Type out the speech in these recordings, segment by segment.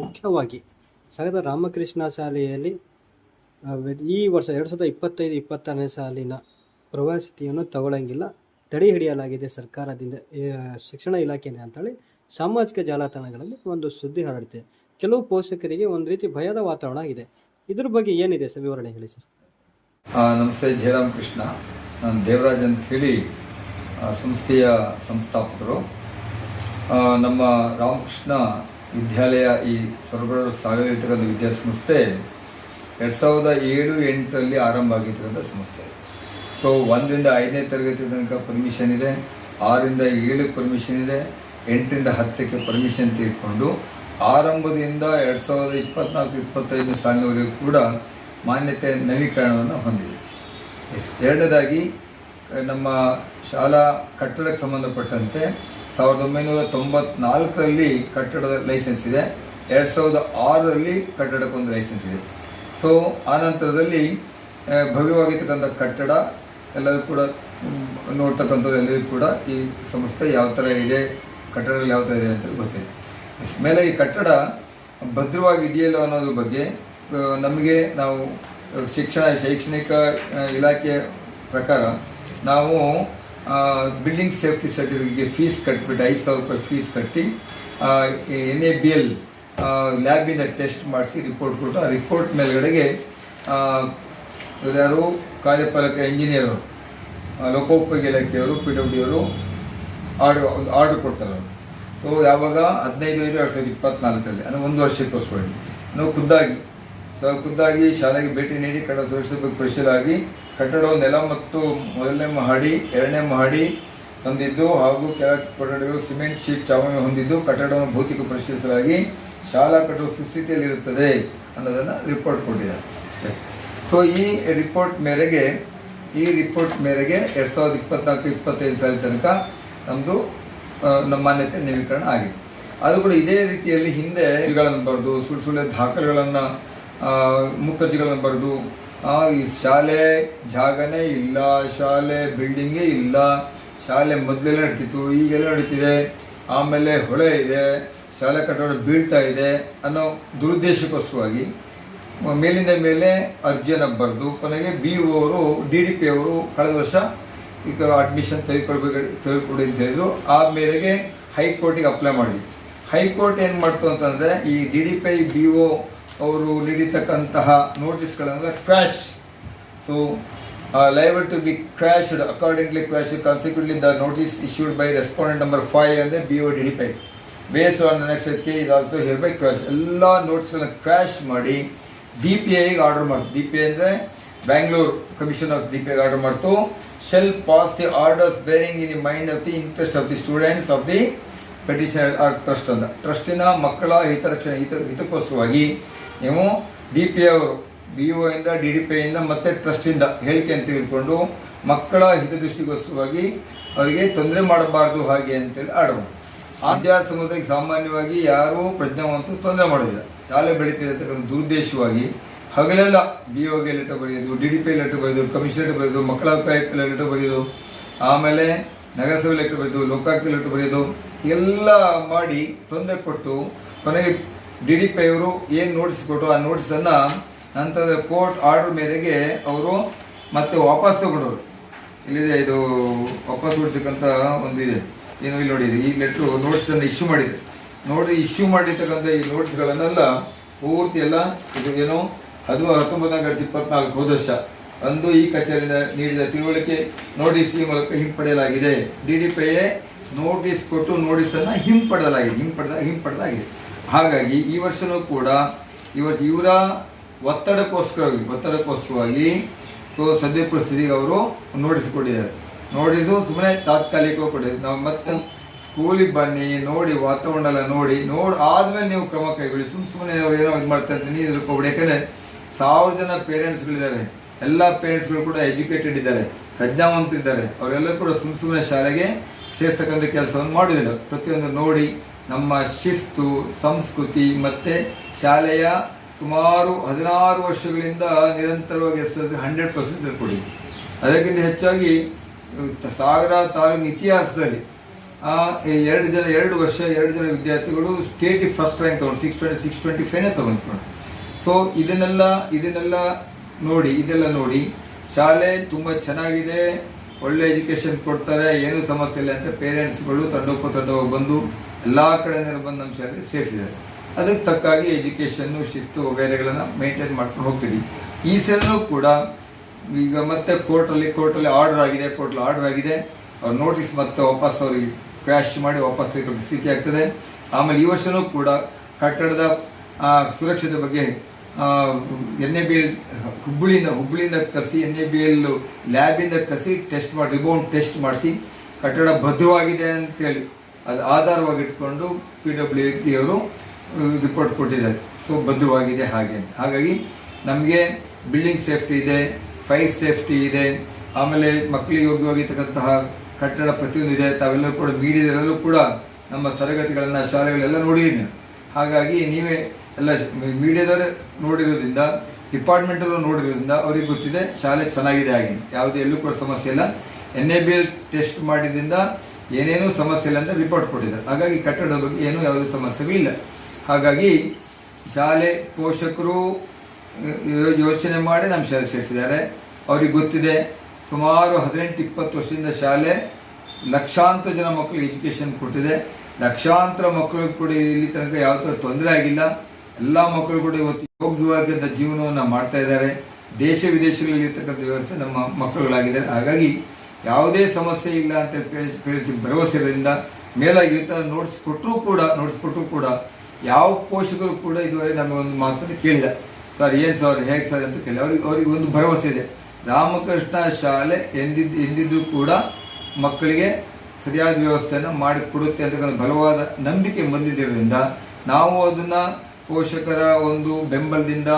ಮುಖ್ಯವಾಗಿ ಸಗದ ರಾಮಕೃಷ್ಣ ಶಾಲೆಯಲ್ಲಿ ಈ ವರ್ಷ ಎರಡು ಸಾವಿರದ ಇಪ್ಪತ್ತೈದು, ಇಪ್ಪತ್ತಾರನೇ ಸಾಲಿನ ಪ್ರವಾಸಿತಿಯನ್ನು ತಗೊಳ್ಳಂಗಿಲ್ಲ ತಡೆ ಹಿಡಿಯಲಾಗಿದೆ ಸರ್ಕಾರದಿಂದ ಶಿಕ್ಷಣ ಇಲಾಖೆನೇ ಅಂತೇಳಿ ಸಾಮಾಜಿಕ ಜಾಲತಾಣಗಳಲ್ಲಿ ಒಂದು ಸುದ್ದಿ ಹರಡುತ್ತೆ ಕೆಲವು ಪೋಷಕರಿಗೆ ಒಂದು ರೀತಿ ಭಯದ ವಾತಾವರಣ ಆಗಿದೆ. ಇದ್ರ ಬಗ್ಗೆ ಏನಿದೆ ಸರ್ ವಿವರಣೆ ಹೇಳಿ ಸರ್? ನಮಸ್ತೆ ಜಯರಾಮ್ ಕೃಷ್ಣ ನಾನು ದೇವರಾಜ್ ಅಂತ ಹೇಳಿ ಸಂಸ್ಥೆಯ ಸಂಸ್ಥಾಪಕರು. ನಮ್ಮ ರಾಮಕೃಷ್ಣ ವಿದ್ಯಾಲಯ ಈ ಸೊರಬರಡು ಸಾಗದಿರ್ತಕ್ಕಂಥ ವಿದ್ಯಾಸಂಸ್ಥೆ ಎರಡು ಸಾವಿರದ ಏಳು, ಎಂಟರಲ್ಲಿ ಆರಂಭ ಆಗಿರ್ತಕ್ಕಂಥ ಸಂಸ್ಥೆ ಸೊ ಒಂದರಿಂದ ಐದನೇ ತರಗತಿ ತನಕ ಪರ್ಮಿಷನ್ ಇದೆ, ಆರರಿಂದ ಏಳಕ್ಕೆ ಪರ್ಮಿಷನ್ ಇದೆ, ಎಂಟರಿಂದ ಹತ್ತಕ್ಕೆ ಪರ್ಮಿಷನ್ ತೆಗೆದುಕೊಂಡು ಆರಂಭದಿಂದ ಎರಡು ಸಾವಿರದ ಇಪ್ಪತ್ನಾಲ್ಕು, ಇಪ್ಪತ್ತೈದನೇ ಸಾಲಿನವರೆಗೂ ಕೂಡ ಮಾನ್ಯತೆ ನವೀಕರಣವನ್ನು ಹೊಂದಿದೆ. ಎರಡನೇದಾಗಿ, ನಮ್ಮ ಶಾಲಾ ಕಟ್ಟಡಕ್ಕೆ ಸಂಬಂಧಪಟ್ಟಂತೆ ಸಾವಿರದ ಒಂಬೈನೂರ ತೊಂಬತ್ನಾಲ್ಕರಲ್ಲಿ ಕಟ್ಟಡದ ಲೈಸೆನ್ಸ್ ಇದೆ ಎರಡು ಸಾವಿರದ ಆರರಲ್ಲಿ ಕಟ್ಟಡಕ್ಕೊಂದು ಲೈಸೆನ್ಸ್ ಇದೆ ಸೊ ಆ ನಂತರದಲ್ಲಿ ಭವ್ಯವಾಗಿರ್ತಕ್ಕಂಥ ಕಟ್ಟಡ, ಎಲ್ಲರೂ ಕೂಡ ನೋಡ್ತಕ್ಕಂಥದ್ದು ಎಲ್ಲರಿಗೂ ಕೂಡ ಈ ಸಂಸ್ಥೆ ಯಾವ ಥರ ಇದೆ ಕಟ್ಟಡದಲ್ಲಿ ಯಾವ ಥರ ಇದೆ ಅಂತ ಗೊತ್ತಿದೆ. ಮೇಲೆ ಈ ಕಟ್ಟಡ ಭದ್ರವಾಗಿದೆಯಲ್ಲ ಅನ್ನೋದ್ರ ಬಗ್ಗೆ ನಮಗೆ ನಾವು ಶಿಕ್ಷಣ, ಶೈಕ್ಷಣಿಕ ಇಲಾಖೆ ಪ್ರಕಾರ ನಾವು ಬಿಲ್ಡಿಂಗ್ ಸೇಫ್ಟಿ ಸರ್ಟಿಫಿಕೇಟ್ಗೆ ಫೀಸ್ ಕಟ್ಬಿಟ್ಟು ಐದು ಸಾವಿರ ರೂಪಾಯಿ ಫೀಸ್ ಕಟ್ಟಿ ಎನ್ ಎ ಬಿ ಎಲ್ ಲ್ಯಾಬಿಂದ ಟೆಸ್ಟ್ ಮಾಡಿಸಿ ರಿಪೋರ್ಟ್ ಕೊಟ್ಟು ಆ ರಿಪೋರ್ಟ್ ಮೇಲ್ಗಡೆಗೆ ಯಾರು? ಕಾರ್ಯಪಾಲಕ ಇಂಜಿನಿಯರು ಲೋಕೋಪಯೋಗಿ ಇಲಾಖೆಯವರು ಪಿ ಡಬ್ಲ್ಯೂ ಅವರು ಆರ್ಡರ್ ಒಂದು ಆರ್ಡರ್ ಕೊಡ್ತಾರೆ ಅವರು. ಸೊ ಯಾವಾಗ? ಹದಿನೈದು, ಐದು, ಎರಡು ಸಾವಿರದ ಇಪ್ಪತ್ನಾಲ್ಕರಲ್ಲಿ, ಅಂದರೆ ಒಂದು ವರ್ಷಕ್ಕೋಸ್ಕರ ನಾವು ಖುದ್ದಾಗಿ, ಸೊ, ಖುದ್ದಾಗಿ ಶಾಲೆಗೆ ಭೇಟಿ ನೀಡಿ ಕಡ ಸುರಕ್ಷತೆ ಪರಿಶೀಲಾಗಿ ಕಟ್ಟಡವು ನೆಲ ಮತ್ತು ಮೊದಲನೇ ಮಹಡಿ, ಎರಡನೇ ಮಹಡಿ ಹೊಂದಿದ್ದು ಹಾಗೂ ಕೆಲ ಕೊಠಡಿಗಳು ಸಿಮೆಂಟ್ ಶೀಟ್ ಚಾವಣಿ ಹೊಂದಿದ್ದು ಕಟ್ಟಡವನ್ನು ಭೌತಿಕ ಪರಿಶೀಲಿಸಲಾಗಿ ಶಾಲಾ ಕಟ್ಟಡ ಸುಸ್ಥಿತಿಯಲ್ಲಿರುತ್ತದೆ ಅನ್ನೋದನ್ನು ರಿಪೋರ್ಟ್ ಕೊಟ್ಟಿದ್ದಾರೆ. ಸೊ ಈ ರಿಪೋರ್ಟ್ ಮೇರೆಗೆ, ಈ ರಿಪೋರ್ಟ್ ಮೇರೆಗೆ ಎರಡು ಸಾವಿರದ ಇಪ್ಪತ್ನಾಲ್ಕು, ಇಪ್ಪತ್ತೈದು ಸಾಲ ತನಕ ನಮ್ಮದು ನಮ್ಮ ಮಾನ್ಯತೆ ನವೀಕರಣ ಆಗಿದೆ. ಅದು ಕೂಡ ಇದೇ ರೀತಿಯಲ್ಲಿ ಹಿಂದೆ ಬರೆದು, ಸುಳ್ಳು ಸುಳ್ಳು ದಾಖಲೆಗಳನ್ನು ಮುಖರ್ಜಿಗಳನ್ನು ಬರೆದು ಶಾಲೆ ಜಾಗನೇ ಇಲ್ಲ, ಶಾಲೆ ಬಿಲ್ಡಿಂಗೇ ಇಲ್ಲ. ಶಾಲೆ ಮೊದಲೆಲ್ಲ ನಡೀತಿತ್ತು, ಈಗೆಲ್ಲ ನಡೀತಿದೆ. ಆಮೇಲೆ ಹೊಳೆ ಇದೆ, ಶಾಲೆ ಕಟ್ಟಡ ಬೀಳ್ತಾ ಇದೆ ಅನ್ನೋ ದುರುದ್ದೇಶಕ್ಕೋಸ್ಕರವಾಗಿ ಮೇಲಿಂದ ಮೇಲೆ ಅರ್ಜಿಯನ್ನು ಬರೆದು, ಕೊನೆಗೆ ಬಿ ಒ ಅವರು ಡಿ ಡಿ ಪಿ ಅವರು ಕಳೆದ ವರ್ಷ ಈಗ ಅಡ್ಮಿಷನ್ ತೆಗೆದುಕೊಳ್ಬೇಕು ತೆಗೆದುಕೊಡಿ ಅಂತ ಹೇಳಿದ್ರು. ಆ ಮೇರೆಗೆ ಹೈಕೋರ್ಟಿಗೆ ಅಪ್ಲೈ ಮಾಡಿದ್ವಿ ಹೈಕೋರ್ಟ್ ಏನು ಮಾಡ್ತು ಅಂತಂದರೆ ಈ D D P B O ಅವರು ನೀಡಿರ್ತಕ್ಕಂತಹ ನೋಟಿಸ್ಗಳನ್ನು crash. So liable to be crashed accordingly crash consequently the notice issued by respondent number five ಅಂದರೆ B O D D P I base on next K is also hereby crash ಎಲ್ಲ ನೋಟ್ಸ್ಗಳನ್ನ crash ಮಾಡಿ D P ಐಗೆ order ಮಾಡ್ತು. D P I ಅಂದರೆ Bangalore commission of D P ಐಗೆ order ಮಾಡ್ತು. Shall pass the orders bearing in the mind of the interest of the students of the petitioner or trust ಅಂತ ಟ್ರಸ್ಟಿನ ಮಕ್ಕಳ ಹಿತರಕ್ಷಣೆ, ಹಿತ, ಹಿತಕ್ಕೋಸ್ಕರವಾಗಿ ನೀವು ಡಿ ಪಿ ಅವರು ಬಿ ಒ ಇಂದ ಡಿ ಡಿ ಪಿ ಇಂದ ಮತ್ತೆ ಟ್ರಸ್ಟಿಂದ ಹೇಳಿಕೆಯನ್ನು ತೆಗೆದುಕೊಂಡು ಮಕ್ಕಳ ಹಿತದೃಷ್ಟಿಗೋಸ್ಕರವಾಗಿ ಅವರಿಗೆ ತೊಂದರೆ ಮಾಡಬಾರ್ದು ಹಾಗೆ ಅಂತೇಳಿ ಆಡಬಹುದು ಸಮುದಾಯಕ್ಕೆ ಸಾಮಾನ್ಯವಾಗಿ ಯಾರೂ ಪ್ರಜ್ಞಾವಂತರು ತೊಂದರೆ ಮಾಡೋದಿಲ್ಲ. ಶಾಲೆ ಬೆಳೀತಿರತಕ್ಕಂಥ ದುರುದ್ದೇಶವಾಗಿ ಹಗಲೆಲ್ಲ ಬಿ ಒಗೆ ಲೆಟರ್ ಬರೆಯೋದು ಡಿ ಡಿ ಪಿ ಲೆಟರ್ ಬರೆಯೋದು ಕಮಿಷನರ್ ಬರೆಯೋದು ಮಕ್ಕಳ ಹಕ್ಕು ಲೆಟರ್ ಬರೆಯೋದು ಆಮೇಲೆ ನಗರಸಭೆ ಲೆಟರ್ ಬರೆಯೋದು ಲೋಕಾಯುಕ್ತ ಲೆಟರ್ ಬರೆಯೋದು ಎಲ್ಲ ಮಾಡಿ ತೊಂದರೆ ಕೊಟ್ಟು ಕೊನೆಗೆ ಡಿ ಡಿ ಪಿ ಅವರು ಏನು ನೋಟಿಸ್ ಕೊಟ್ಟು ಆ ನೋಟಿಸನ್ನು ನಂತರದ ಕೋರ್ಟ್ ಆರ್ಡರ್ ಮೇರೆಗೆ ಅವರು ಮತ್ತೆ ವಾಪಸ್ ತಗೊಂಡವರು. ಇಲ್ಲಿದೆ ಇದು ವಾಪಸ್ ಕೊಡ್ತಕ್ಕಂಥ ಒಂದು ಇದೆ. ಏನು ಇಲ್ಲಿ ನೋಡಿರಿ ಈ ಲೆಟ್ರು ನೋಟಿಸನ್ನು ಇಶ್ಯೂ ಮಾಡಿದೆ. ನೋಡಿ ಇಶ್ಯೂ ಮಾಡಿರ್ತಕ್ಕಂಥ ಈ ನೋಟಿಸ್ಗಳನ್ನೆಲ್ಲ ಪೂರ್ತಿ ಎಲ್ಲ ಇದು ಏನು ಅದು ಹತ್ತೊಂಬತ್ತನೇ ಗಂಟೆ ಇಪ್ಪತ್ನಾಲ್ಕು ಹೋದ ವರ್ಷ ಅಂದು ಈ ಕಚೇರಿಯಿಂದ ನೀಡಿದ ತಿಳುವಳಿಕೆ ನೋಟಿಸ್ ಈ ಮೂಲಕ ಹಿಂಪಡೆಯಲಾಗಿದೆ. ಡಿ ಡಿ ಪಿ ನೋಟಿಸ್ ಕೊಟ್ಟು ನೋಟಿಸನ್ನು ಹಿಂಪಡೆಯಲಾಗಿದೆ, ಹಿಂಪಡೆದ ಹಿಂಪಡೆದಾಗಿದೆ. ಹಾಗಾಗಿ ಈ ವರ್ಷನೂ ಕೂಡ ಇವ ಇವರ ಒತ್ತಡಕ್ಕೋಸ್ಕರವಾಗಿ ಒತ್ತಡಕ್ಕೋಸ್ಕರವಾಗಿ ಸೊ ಸದ್ಯ ಪರಿಸ್ಥಿತಿಗೆ ಅವರು ನೋಟಿಸ್ ಕೊಟ್ಟಿದ್ದಾರೆ. ನೋಟಿಸು ಸುಮ್ಮನೆ ತಾತ್ಕಾಲಿಕವಾಗಿ ಕೊಟ್ಟಿದ್ದಾರೆ. ನಾವು ಮತ್ತೆ ಸ್ಕೂಲಿಗೆ ಬನ್ನಿ, ನೋಡಿ ವಾತಾವರಣ ಎಲ್ಲ ನೋಡಿ ನೋಡಿ ಆದ್ಮೇಲೆ ನೀವು ಕ್ರಮ ಕೈಗೊಳ್ಳಿ. ಸುಮ್ಮ ಸುಮ್ಮನೆ ಅವ್ರು ಏನೋ ಇದು ಮಾಡ್ತಾ ಇದ್ದೀನಿ ಕೊಡ್ಬೇಡಿ ಯಾಕಂದ್ರೆ ಸಾವಿರ ಜನ ಪೇರೆಂಟ್ಸ್ಗಳಿದ್ದಾರೆ ಎಲ್ಲ ಪೇರೆಂಟ್ಸ್ಗಳು ಕೂಡ ಎಜುಕೇಟೆಡ್ ಇದ್ದಾರೆ. ಪ್ರಜ್ಞಾವಂತರಿದ್ದಾರೆ ಅವರೆಲ್ಲರೂ ಕೂಡ ಸುಮ್ಮ ಸುಮ್ಮನೆ ಶಾಲೆಗೆ ಸೇರ್ತಕ್ಕಂಥ ಕೆಲಸವನ್ನು ಮಾಡಿದ್ದಾರೆ. ಪ್ರತಿಯೊಂದು ನೋಡಿ ನಮ್ಮ ಶಿಸ್ತು, ಸಂಸ್ಕೃತಿ ಮತ್ತು ಶಾಲೆಯ ಸುಮಾರು ಹದಿನಾರು ವರ್ಷಗಳಿಂದ ನಿರಂತರವಾಗಿ ಎಸ್ ಎಸ್ ಹಂಡ್ರೆಡ್ ಪರ್ಸೆಂಟ್ ಕೊಡಿ ಅದಕ್ಕಿಂತ ಹೆಚ್ಚಾಗಿ ಸಾಗರ ತಾಲೂಕಿನ ಇತಿಹಾಸದಲ್ಲಿ ಎರಡು ಜನ, ಎರಡು ವರ್ಷ, ಎರಡು ಜನ ವಿದ್ಯಾರ್ಥಿಗಳು ಸ್ಟೇಟ್ ಫಸ್ಟ್ ರ್ಯಾಂಕ್ ತಗೊಂಡು ಸಿಕ್ಸ್ ಟ್ವೆಂಟಿ ಸಿಕ್ಸ್ ಟ್ವೆಂಟಿ ಫೈವ್ನೇ ತೊಗೊಂಡ್ಕೊಂಡು ಸೊ ಇದನ್ನೆಲ್ಲ ಇದನ್ನೆಲ್ಲ ನೋಡಿ, ಇದೆಲ್ಲ ನೋಡಿ, ಶಾಲೆ ತುಂಬ ಚೆನ್ನಾಗಿದೆ. ಒಳ್ಳೆ ಎಜುಕೇಶನ್ ಕೊಡ್ತಾರೆ, ಏನು ಸಮಸ್ಯೆ ಇಲ್ಲ ಅಂತ ಪೇರೆಂಟ್ಸ್ಗಳು ತಂಡೋಪ ತಂಡವಾಗಿ ಬಂದು ಎಲ್ಲ ಕಡೆಯಿಂದ ಬಂದು ನಮ್ಮ ಶಾಲೆಗೆ ಸೇರಿಸಿದ್ದಾರೆ. ಅದಕ್ಕೆ ತಕ್ಕಾಗಿ ಎಜುಕೇಷನ್ನು ಶಿಸ್ತು ವಗೈರೆಗಳನ್ನು ಮೇಂಟೈನ್ ಮಾಡ್ಕೊಂಡು ಹೋಗ್ತೀವಿ. ಈ ಸಲನೂ ಕೂಡ ಈಗ ಮತ್ತೆ ಕೋರ್ಟಲ್ಲಿ ಕೋರ್ಟಲ್ಲಿ ಆರ್ಡರ್ ಆಗಿದೆ ಕೋರ್ಟಲ್ಲಿ ಆರ್ಡರ್ ಆಗಿದೆ. ಅವ್ರು ನೋಟಿಸ್ ಮತ್ತೆ ವಾಪಸ್ ಅವ್ರಿಗೆ ಕ್ರ್ಯಾಶ್ ಮಾಡಿ ವಾಪಸ್ ಸ್ಥಿತಿ ಆಗ್ತದೆ. ಆಮೇಲೆ ಈ ವರ್ಷನೂ ಕೂಡ ಕಟ್ಟಡದ ಸುರಕ್ಷತೆ ಬಗ್ಗೆ ಎನ್ ಎ ಬಿ ಎಲ್ ಹುಬ್ಬಳ್ಳಿಯಿಂದ ಹುಬ್ಬಳ್ಳಿಯಿಂದ ಕರೆಸಿ ಎನ್ ಎ ಬಿ ಎಲ್ ಲ್ಯಾಬಿಂದ ಕರೆಸಿ ಟೆಸ್ಟ್ ಮಾಡಿ ರಿಬೌಂಡ್ ಟೆಸ್ಟ್ ಮಾಡಿಸಿ, ಕಟ್ಟಡ ಭದ್ರವಾಗಿದೆ ಅಂತೇಳಿ, ಅದು ಆಧಾರವಾಗಿಟ್ಕೊಂಡು ಪಿ ಡಬ್ಲ್ಯೂ ಡಿ ಅವರು ರಿಪೋರ್ಟ್ ಕೊಟ್ಟಿದ್ದಾರೆ. ಸೊ ಭದ್ರವಾಗಿದೆ ಹಾಗೆ ಹಾಗಾಗಿ, ನಮಗೆ ಬಿಲ್ಡಿಂಗ್ ಸೇಫ್ಟಿ ಇದೆ ಫೈರ್ ಸೇಫ್ಟಿ ಇದೆ, ಆಮೇಲೆ ಮಕ್ಕಳಿಗೆ ಯೋಗ್ಯವಾಗಿರ್ತಕ್ಕಂತಹ ಕಟ್ಟಡ ಪ್ರತಿಯೊಂದು ಇದೆ, ತಾವೆಲ್ಲರೂ ಕೂಡ ಮೀಡಿಯಾದಲ್ಲೂ ಕೂಡ ನಮ್ಮ ತರಗತಿಗಳನ್ನು ಶಾಲೆಗಳೆಲ್ಲ ನೋಡಿದ್ದೀನಿ ಹಾಗಾಗಿ, ನೀವೇ ಎಲ್ಲ ಮೀಡಿಯಾದವರು ನೋಡಿರೋದ್ರಿಂದ ಡಿಪಾರ್ಟ್ಮೆಂಟಲ್ಲೂ ನೋಡಿರೋದ್ರಿಂದ ಅವ್ರಿಗೆ ಗೊತ್ತಿದೆ ಶಾಲೆ ಚೆನ್ನಾಗಿದೆ ಆಗಿ ಯಾವುದೇ ಎಲ್ಲೂ ಕೂಡ ಸಮಸ್ಯೆ ಇಲ್ಲ. N A B L test ಮಾಡಿದ್ರಿಂದ ಏನೇನೂ ಸಮಸ್ಯೆ ಇಲ್ಲ ಅಂತ ರಿಪೋರ್ಟ್ ಕೊಟ್ಟಿದ್ದಾರೆ. ಹಾಗಾಗಿ ಕಟ್ಟಡದ ಬಗ್ಗೆ ಏನೂ ಯಾವುದೇ ಸಮಸ್ಯೆಗಳಿಲ್ಲ ಹಾಗಾಗಿ ಶಾಲೆ ಪೋಷಕರು ಯೋಚನೆ ಮಾಡಿ ನಮ್ಮ ಶಾಲೆ ಸೇರಿಸಿದ್ದಾರೆ. ಅವ್ರಿಗೆ ಗೊತ್ತಿದೆ, ಸುಮಾರು ಹದಿನೆಂಟು, ಇಪ್ಪತ್ತು ವರ್ಷದಿಂದ ಶಾಲೆ ಲಕ್ಷಾಂತರ ಜನ ಮಕ್ಕಳಿಗೆ ಎಜುಕೇಷನ್ ಕೊಟ್ಟಿದೆ. ಲಕ್ಷಾಂತರ ಮಕ್ಕಳಿಗೆ ಕೂಡ ಇಲ್ಲಿ ತನಕ ಯಾವ ಥರ ತೊಂದರೆ ಆಗಿಲ್ಲ. ಎಲ್ಲ ಮಕ್ಕಳು ಕೂಡ ಇವತ್ತು ಯೋಗ್ಯವಾಗಿದ್ದ ಜೀವನವನ್ನು ಮಾಡ್ತಾ ಇದ್ದಾರೆ. ದೇಶ ವಿದೇಶಗಳಲ್ಲಿ ಇರ್ತಕ್ಕಂಥ ವ್ಯವಸ್ಥೆ ನಮ್ಮ ಮಕ್ಕಳುಗಳಾಗಿದೆ. ಹಾಗಾಗಿ ಯಾವುದೇ ಸಮಸ್ಯೆ ಇಲ್ಲ ಅಂತ ಪೇರೆಂಟ್ಸ್ ಭರವಸೆ ಇರೋದ್ರಿಂದ ಮೇಲಾಗಿ ನೋಟ್ಸ್ ಕೊಟ್ಟರೂ ಕೂಡ ನೋಟ್ಸ್ ಕೊಟ್ಟರೂ ಕೂಡ ಯಾವ ಪೋಷಕರು ಕೂಡ ಇದುವರೆಗೆ ನಮಗೆ ಒಂದು ಮಾತನ್ನು ಕೇಳಿಲ್ಲ. ಸರ್, ಏನು ಸರ್, ಹೇಗೆ ಸರ್? ಅಂತ ಕೇಳಿ ಅವ್ರಿಗೆ ಅವ್ರಿಗೆ ಒಂದು ಭರವಸೆ ಇದೆ. ರಾಮಕೃಷ್ಣ ಶಾಲೆ ಎಂದಿದ್ದು ಎಂದಿದ್ದರೂ ಕೂಡ ಮಕ್ಕಳಿಗೆ ಸರಿಯಾದ ವ್ಯವಸ್ಥೆಯನ್ನು ಮಾಡಿಕೊಡುತ್ತೆ ಅಂತಕ್ಕಂಥ ಬಲವಾದ ನಂಬಿಕೆ ಬಂದಿದ್ದರಿಂದ ನಾವು ಅದನ್ನು ಪೋಷಕರ ಒಂದು ಬೆಂಬಲದಿಂದ,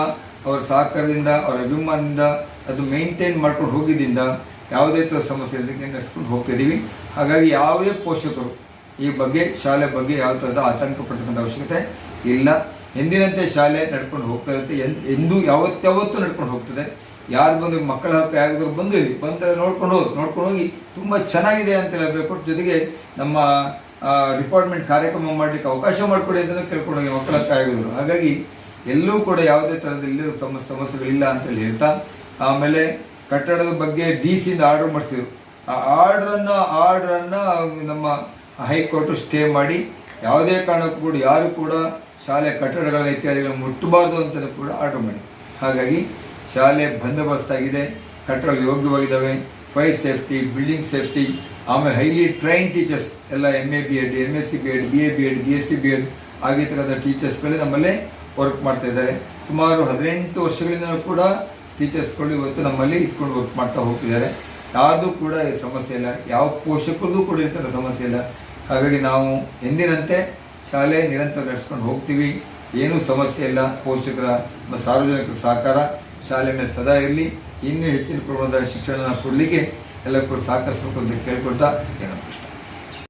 ಅವರ ಸಹಕಾರದಿಂದ, ಅವರ ಅಭಿಮಾನದಿಂದ ಅದು ಮೇಂಟೈನ್ ಮಾಡ್ಕೊಂಡು ಹೋಗಿದ್ದರಿಂದ ಯಾವುದೇ ಥರ ಸಮಸ್ಯೆ ಇದಕ್ಕೆ ನಡೆಸ್ಕೊಂಡು ಹೋಗ್ತಾ ಇದ್ದೀವಿ ಹಾಗಾಗಿ ಯಾವುದೇ ಪೋಷಕರು ಈ ಬಗ್ಗೆ, ಶಾಲೆ ಬಗ್ಗೆ ಯಾವ ಥರದ ಆತಂಕ ಪಡ್ತಕ್ಕಂಥ ಅವಶ್ಯಕತೆ ಇಲ್ಲ. ಎಂದಿನಂತೆ ಶಾಲೆ ನಡ್ಕೊಂಡು ಹೋಗ್ತಾ ಇರುತ್ತೆ. ಎಂದು ಎಂದೂ ಯಾವತ್ತಾವತ್ತೂ ನಡ್ಕೊಂಡು ಹೋಗ್ತದೆ. ಯಾರು ಬಂದು ಮಕ್ಕಳ ಹಕ್ಕ ಯಾರಿದ್ರು ಬಂದು ಹೇಳಿ ಬಂದರೆ ನೋಡ್ಕೊಂಡು ಹೋಗಿ ನೋಡ್ಕೊಂಡು ಹೋಗಿ. ತುಂಬ ಚೆನ್ನಾಗಿದೆ ಅಂತ ಹೇಳಬೇಕು. ಜೊತೆಗೆ ನಮ್ಮ ಡಿಪಾರ್ಟ್ಮೆಂಟ್ ಕಾರ್ಯಕ್ರಮ ಮಾಡಲಿಕ್ಕೆ ಅವಕಾಶ ಮಾಡಿಕೊಡಿ ಅಂತ ಕೇಳ್ಕೊಂಡು ಹೋಗಿ ಮಕ್ಕಳ ಹಕ್ಕ ಆಗಿದ್ರು ಹಾಗಾಗಿ ಎಲ್ಲೂ ಕೂಡ ಯಾವುದೇ ಥರದಲ್ಲಿ ಸಮಸ್ಯೆ ಸಮಸ್ಯೆಗಳಿಲ್ಲ ಅಂತೇಳಿ ಹೇಳ್ತಾ, ಆಮೇಲೆ ಕಟ್ಟಡದ ಬಗ್ಗೆ ಡಿ ಸಿಯಿಂದ ಆರ್ಡರ್ ಮಾಡಿಸಿದ್ರು. ಆ ಆರ್ಡ್ರನ್ನು ಆರ್ಡ್ರನ್ನು ನಮ್ಮ ಹೈಕೋರ್ಟು ಸ್ಟೇ ಮಾಡಿ, ಯಾವುದೇ ಕಾರಣಕ್ಕೂ ಕೂಡ ಯಾರು ಕೂಡ ಶಾಲೆ ಕಟ್ಟಡಗಳ ಇತ್ಯಾದಿಗಳನ್ನು ಮುಟ್ಟಬಾರ್ದು ಅಂತಲೂ ಕೂಡ ಆರ್ಡರ್ ಮಾಡಿ ಹಾಗಾಗಿ ಶಾಲೆ ಬಂದೋಬಸ್ತ್ ಆಗಿದೆ ಕಟ್ಟಡ ಯೋಗ್ಯವಾಗಿದ್ದಾವೆ ಫೈರ್ ಸೇಫ್ಟಿ ಬಿಲ್ಡಿಂಗ್ ಸೇಫ್ಟಿ ಆಮೇಲೆ ಹೈಲಿ ಟ್ರೈನ್ ಟೀಚರ್ಸ್ ಎಲ್ಲ M A B Ed M S C B Ed B A B Ed B S C B Ed ಆಗಿರ್ತಕ್ಕಂಥ ಟೀಚರ್ಸ್ಗಳೇ ನಮ್ಮಲ್ಲೇ ವರ್ಕ್ ಮಾಡ್ತಾ ಇದ್ದಾರೆ. ಸುಮಾರು ಹದಿನೆಂಟು ವರ್ಷಗಳಿಂದ ಕೂಡ ಟೀಚರ್ಸ್ಗಳು ಇವತ್ತು ನಮ್ಮಲ್ಲಿ ಇಟ್ಕೊಂಡು ವರ್ಕ್ ಮಾಡ್ತಾ ಹೋಗ್ತಿದ್ದಾರೆ. ಯಾರ್ದು ಕೂಡ ಸಮಸ್ಯೆ ಇಲ್ಲ. ಯಾವ ಪೋಷಕರಿಗೂ ಕೂಡ ಇರ್ತಾರೆ ಸಮಸ್ಯೆ ಇಲ್ಲ. ಹಾಗಾಗಿ ನಾವು ಎಂದಿನಂತೆ ಶಾಲೆ ನಿರಂತರ ನಡೆಸ್ಕೊಂಡು ಹೋಗ್ತೀವಿ. ಏನೂ ಸಮಸ್ಯೆ ಇಲ್ಲ. ಪೋಷಕರ ಸಾರ್ವಜನಿಕರ ಸಹಕಾರ ಶಾಲೆ ಮೇಲೆ ಸದಾ ಇರಲಿ. ಇನ್ನೂ ಹೆಚ್ಚಿನ ಪ್ರಮಾಣದ ಶಿಕ್ಷಣ ಕೊಡಲಿಕ್ಕೆ ಎಲ್ಲ ಕೂಡ ಸಹಕರಿಸಬೇಕು ಅಂತ ಕೇಳ್ಕೊಳ್ತಾ ಏನಪ್ಪ